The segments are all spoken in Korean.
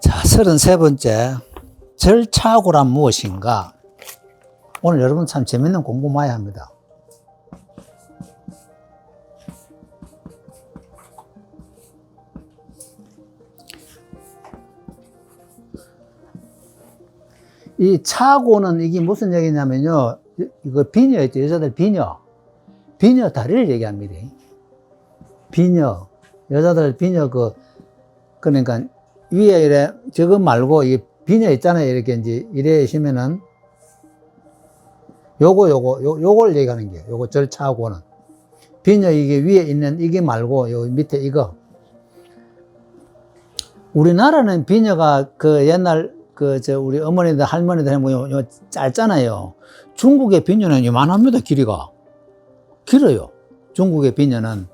자, 33번째. 절차고란 무엇인가? 오늘 여러분 참 재밌는 공부 많이 합니다. 이 차고는 이게 무슨 얘기냐면요. 이거 비녀 있죠. 여자들 비녀. 비녀 다리를 얘기합니다. 비녀. 여자들 비녀 그, 그러니까 위에 이래, 저거 말고 이 비녀 있잖아요. 이렇게 이제 이래 시면은 요거, 요거, 요, 요걸 얘기하는 게요. 요거 절차고는. 비녀 이게 위에 있는 이게 말고 요 밑에 이거. 우리나라는 비녀가 그 옛날 그 저 우리 어머니들 할머니들 하면 요, 요 짧잖아요. 중국의 비녀는 요만합니다. 길이가. 길어요. 중국의 비녀는.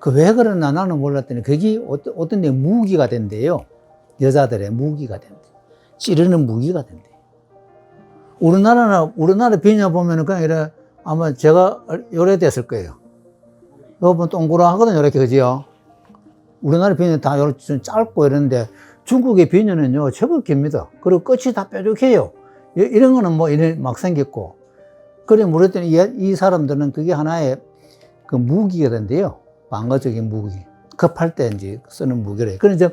그 왜 그러나 나는 몰랐더니 그게 어떤, 어떤 데 무기가 된대요. 여자들의 무기가 된대. 찌르는 무기가 된대. 우리나라나, 우리나라 비녀 보면은 그냥 이래, 아마 제가 요래 됐을 거예요. 여러분 동그라 하거든요. 이렇게, 그지요? 우리나라 비녀 다 이렇게 좀 짧고 이러는데 중국의 비녀는요, 제법 깁니다. 그리고 끝이 다 뾰족해요. 이- 이런 거는 뭐, 이래 막 생겼고. 그래, 물었더니 이, 이 사람들은 그게 하나의 그 무기가 된대요. 방어적인 무기. 급할 때 이제 쓰는 무기래. 그래서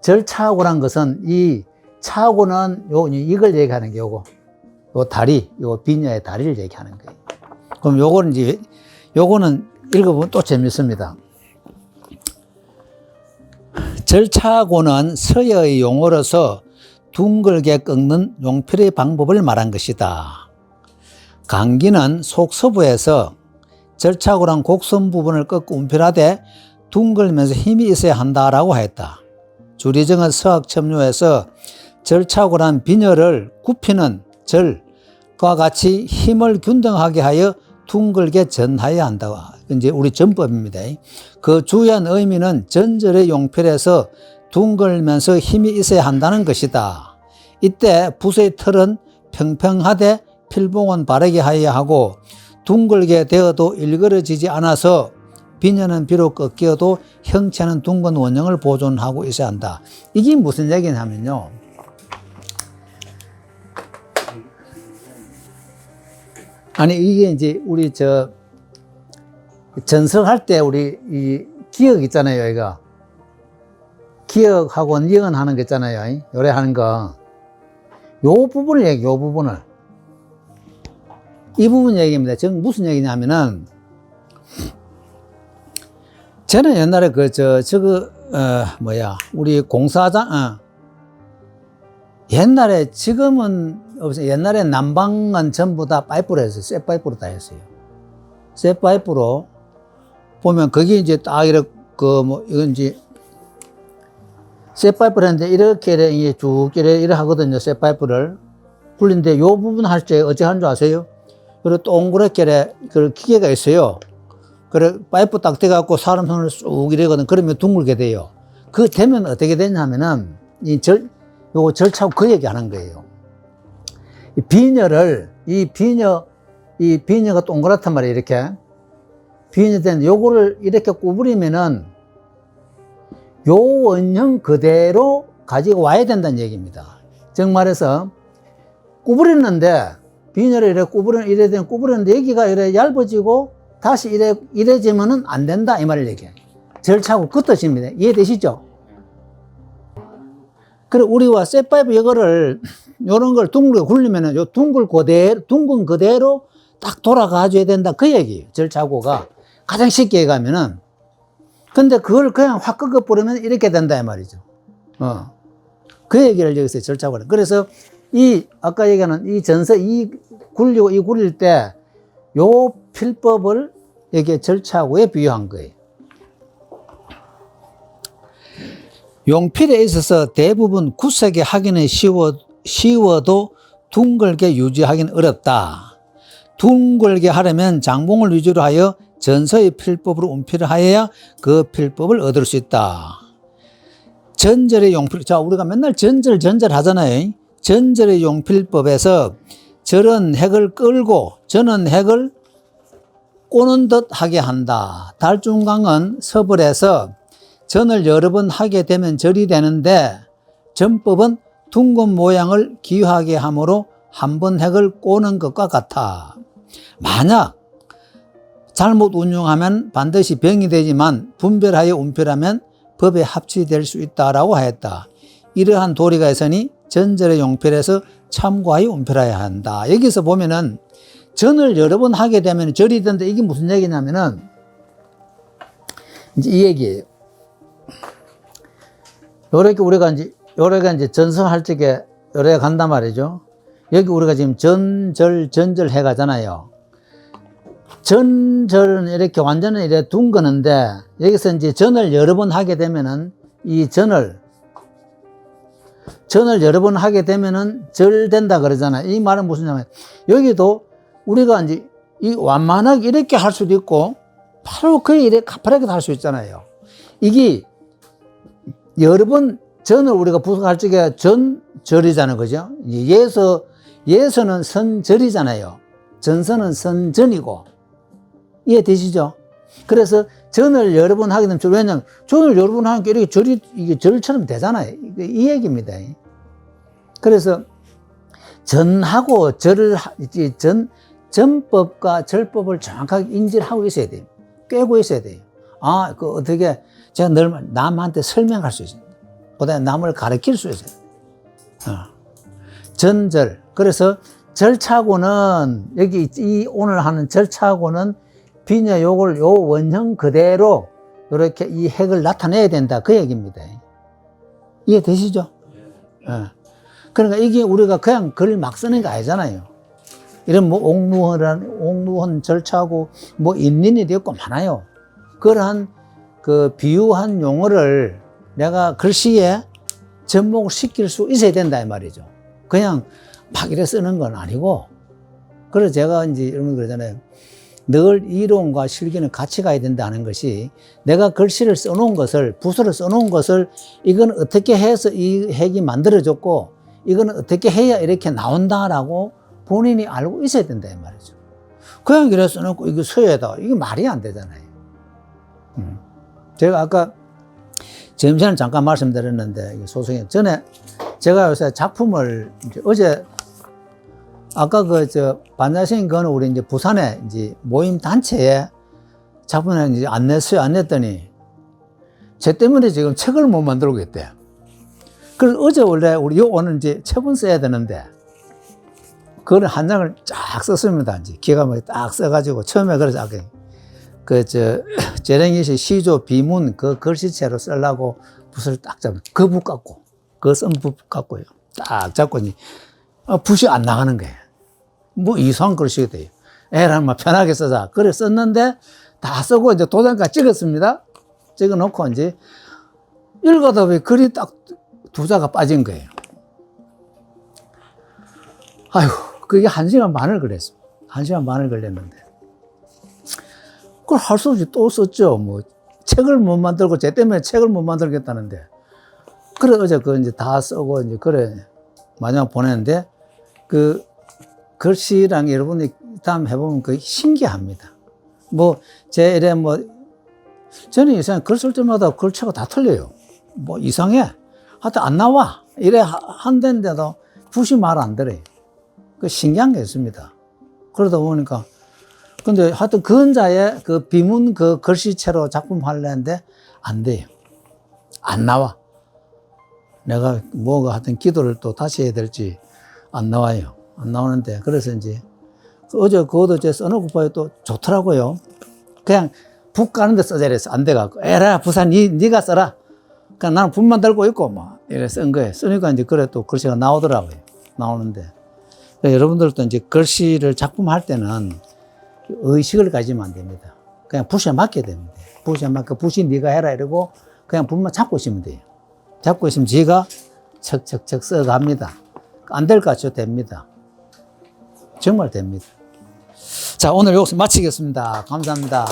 절차고란 것은 이 차고는 요, 이걸 얘기하는 게 요거. 요 다리, 요 비녀의 다리를 얘기하는 거예요. 그럼 요거는 이제, 요거는 읽어보면 또 재밌습니다. 절차고는 서여의 용어로서 둥글게 꺾는 용필의 방법을 말한 것이다. 강기는 속서부에서 절차고란 곡선 부분을 꺾고 운필하되 둥글면서 힘이 있어야 한다라고 했다. 주리정은 서학첨료에서 절차고란 빈혈을 굽히는 절과 같이 힘을 균등하게 하여 둥글게 전하여야 한다. 이제 우리 전법입니다. 그 주요한 의미는 전절의 용필에서 둥글면서 힘이 있어야 한다는 것이다. 이때 붓의 털은 평평하되 필봉은 바르게 하여야 하고 둥글게 되어도 일그러지지 않아서 비녀는 비록 꺾여도 형체는 둥근 원형을 보존하고 있어야 한다. 이게 무슨 얘기냐면요. 아니 이게 이제 우리 저 전석할 때 우리 이 기억 있잖아요, 이거. 기억하고 니언하는 거 있잖아요. 요래하는 거. 요 부분을 얘기, 요 부분을. 이 부분 얘기입니다. 지금 무슨 얘기냐면은, 저는 옛날에 그, 저, 저거, 어, 뭐야, 우리 공사장, 어. 옛날에, 지금은 없어요. 옛날에 난방은 전부 다 파이프로 했어요. 쇠 파이프로 다 했어요. 쇠 파이프로 보면 거기 이제 딱 이렇게, 그, 뭐, 이건 이제, 쇠 파이프를 했는데 이렇게 이게 쭉 이래, 이래 하거든요. 쇠 파이프를. 굴린데 요 부분 할 때 어찌 하는 줄 아세요? 그리고 동그랗게 그 기계가 있어요. 그래, 파이프 딱 대갖고 사람 손을 쑥 이래거든. 그러면 둥글게 돼요. 그 되면 어떻게 되냐면은, 이 절, 요거 절차고 그 얘기 하는 거예요. 이 비녀를, 이 비녀, 이 비녀가 동그랗단 말이에요. 이렇게. 비녀 된 요거를 이렇게 구부리면은 요 원형 그대로 가지고 와야 된다는 얘기입니다. 즉 말해서 구부렸는데 비녀를 이래 구부려 이래 된 구부렸는데 여기가 이래 얇아지고 다시 이래 이래지면은 안 된다 이 말을 얘기해요. 절차고 그 뜻입니다. 이해되시죠? 그래 우리와 쇠파이프 이거를 요런 걸 둥글게 굴리면은 요 둥글 그대로 둥근 그대로 딱 돌아가줘야 된다 그 얘기예요. 절차고가 가장 쉽게 얘기하면은 근데 그걸 그냥 확 꺾어 버리면 이렇게 된다 이 말이죠. 어. 그 얘기를 여기서 절차고 그래서 이 아까 얘기하는 이 전서 이 굴리고 이 굴릴 때 요 필법을 여기에 절차고에 비유한 거예요. 용필에 있어서 대부분 구색에 하기는 쉬워, 쉬워도 둥글게 유지하기는 어렵다. 둥글게 하려면 장봉을 위주로 하여 전서의 필법으로 운필을 하여야 그 필법을 얻을 수 있다. 전절의 용필, 자, 우리가 맨날 전절, 전절 하잖아요. 전절의 용필법에서 절은 핵을 끌고 저는 핵을 꼬는 듯 하게 한다. 달중강은 서불에서 전을 여러 번 하게 되면 절이 되는데 전법은 둥근 모양을 기하게 하므로 한 번 핵을 꼬는 것과 같아. 만약 잘못 운용하면 반드시 병이 되지만 분별하여 운필하면 법에 합치될 수 있다라고 하였다. 이러한 도리가 있으니 전절의 용필에서 참고하여 운필해야 한다. 여기서 보면은 전을 여러 번 하게 되면 절이 된다. 이게 무슨 얘기냐면은 이제 이 얘기예요. 요렇게 우리가 이제 요렇게 이제 전성할 적에 요래 간단 말이죠. 여기 우리가 지금 전절 전절 해 가잖아요. 전절은 이렇게 완전히 이래 둔 거는데 여기서 이제 전을 여러 번 하게 되면은 이 전을 전을 여러 번 하게 되면은 절 된다 그러잖아요. 이 말은 무슨 냐면 여기도 우리가 이제 이 완만하게 이렇게 할 수도 있고 바로 그게 이렇게 가파르게 할수 있잖아요. 이게 여러 번 전을 우리가 부석할 적에 전절이잖아요. 그죠? 예서, 예서는 선절이잖아요. 전서는 선전이고. 이해되시죠? 그래서 전을 여러 번 하게 되면, 왜냐면 전을 여러 번 하니까 이렇게 절이, 이게 절처럼 되잖아요. 이 얘기입니다. 그래서 전하고 절을, 전, 전법과 절법을 정확하게 인지를 하고 있어야 돼요. 꿰고 있어야 돼요. 아, 그 어떻게 제가 늘 남한테 설명할 수 있어요. 그다음에 남을 가르칠 수 있어요. 어. 전절. 그래서 절차고는 여기 이 오늘 하는 절차고는 비녀 요걸 요 원형 그대로 이렇게 이 핵을 나타내야 된다 그 얘기입니다. 이해되시죠? 예. 그러니까 이게 우리가 그냥 글 막 쓰는 게 아니잖아요. 이런 뭐 옥루헌, 옥루헌 절차고 뭐 인린이 되었고 많아요. 그러한 그 비유한 용어를 내가 글씨에 접목을 시킬 수 있어야 된다 이 말이죠. 그냥 막 이래 쓰는 건 아니고. 그래서 제가 이제 이런 거 그러잖아요. 늘 이론과 실기는 같이 가야 된다는 것이 내가 글씨를 써놓은 것을 부서를 써놓은 것을 이건 어떻게 해서 이 핵이 만들어졌고 이건 어떻게 해야 이렇게 나온다라고 본인이 알고 있어야 된다 이 말이죠. 그냥 이래 써놓고 이거 서예다 이게 말이 안 되잖아요. 음. 제가 아까 점심에 잠깐 말씀드렸는데 소송이 전에 제가 요새 작품을 어제 아까 그 저 반자신 그는 우리 이제 부산에 이제 모임 단체에 작품을 이제 안 냈어요 안 냈더니 제 때문에 지금 책을 못 만들고 있대. 그래서 어제 원래 우리 요 오늘 이제 책은 써야 되는데 그걸 한 장을 쫙 썼습니다. 이제 기가 막히게 딱 써가지고 처음에 그래서 아까 그저 재랭이 씨 시조 비문 그 글씨체로 쓰려고 붓을 딱 잡고 그붓 갖고 그 쓴붓 갖고요 딱 잡고 이제 어, 붓이 안 나가는 거예요. 뭐 이상한 글씨가 돼요. 에라는 막 편하게 써자. 그래 썼는데 다 쓰고 이제 도장까지 찍었습니다. 찍어 놓고 이제 읽어다 보니 글이 딱 두 자가 빠진 거예요. 아휴, 그게 한 시간 반을 그랬어. 한 시간 반을 걸렸는데. 그걸 할 수 없이 또 썼죠. 뭐, 책을 못 만들고, 쟤 때문에 책을 못 만들겠다는데. 그래, 어제 그 이제 다 쓰고, 이제 그래, 마지막 보냈는데, 그, 글씨랑 여러분이 다음 해보면 그 신기합니다. 뭐, 제 이래 뭐, 저는 이상해. 글쓸 때마다 글체가 다 틀려요. 뭐, 이상해. 하여튼 안 나와. 이래 하- 한대인데도 붓이 말 안 들어요. 그 신기한 게 있습니다. 그러다 보니까 근데 하여튼 근자에 그 비문 그 글씨체로 작품 하려는데 안 돼요. 안 나와. 내가 뭐가 하여튼 기도를 또 다시 해야 될지 안 나와요. 안 나오는데 그래서 이제 그 어제 그것도 제 써놓고 봐요 또 좋더라고요. 그냥 붓 가는데 써자 이랬어. 안 돼갖고 에라 부산 니, 니가 써라. 그냥 나는 붓만 들고 있고 뭐 이래 쓴 거예요. 쓰니까 이제 그래 또 글씨가 나오더라고요. 나오는데 그러니까 여러분들도 이제 글씨를 작품할 때는 의식을 가지면 안 됩니다. 그냥 붓에 맡게 됩니다. 붓에 맡겨 붓이 네가 해라 이러고 그냥 붓만 잡고 있으면 돼요. 잡고 있으면 지가 척척척 써갑니다. 안 될 것 같죠? 됩니다. 정말 됩니다. 자, 오늘 여기서 마치겠습니다. 감사합니다.